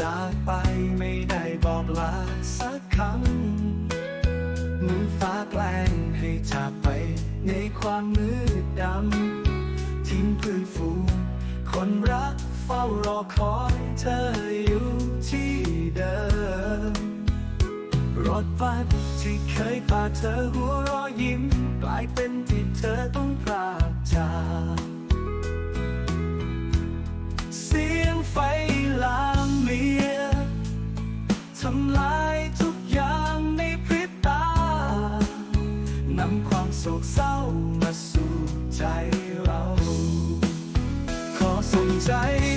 จากไปไม่ได้บอกลาสักคำมือฟ้าแกล้งให้จากไปในความมืดดำ ทิ้งเพื่อนฝูงคนรักเฝ้ารอคอยเธออยู่ที่เดิม รถบัสที่เคยพาเธอหัวรอยิ้ม กลายเป็นที่เธอต้องพรากจาก ใจ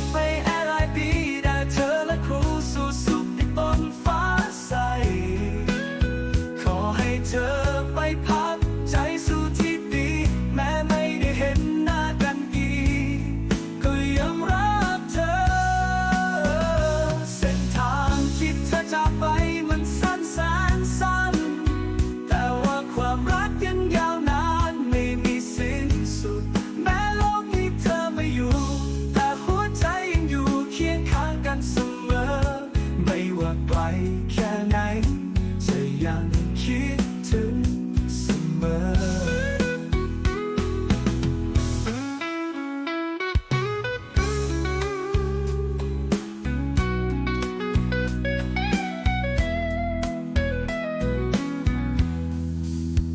แค่ไหนจะยังคิดถึงเสมอ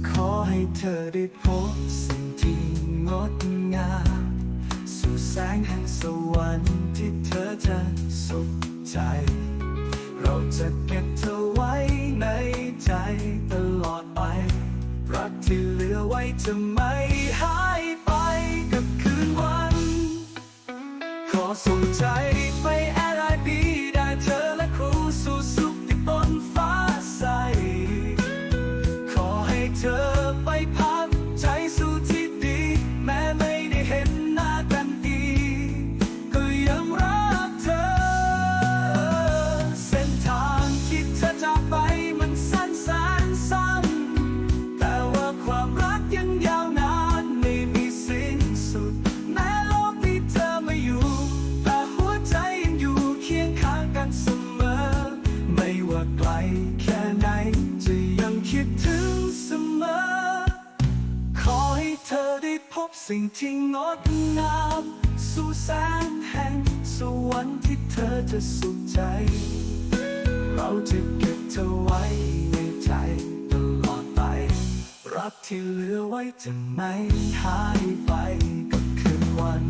ขอให้เธอได้พบสิ่งที่งดงามสู่แสงแห่งสวรรค์ที่เธอจะสุขใจ เราจะเก็บเธอไว้ในใจตลอดไป รักที่เหลือไว้จะไม่หายไปกับคืนวัน ขอส่งใจไป สิ่งที่งดงามสู่แสงแห่งสวรรค์ที่เธอจะสุขใจ เราจะเก็บเธอไว้ในใจตลอดไป รักที่เหลือไว้จะไม่หายไปกับคืนวัน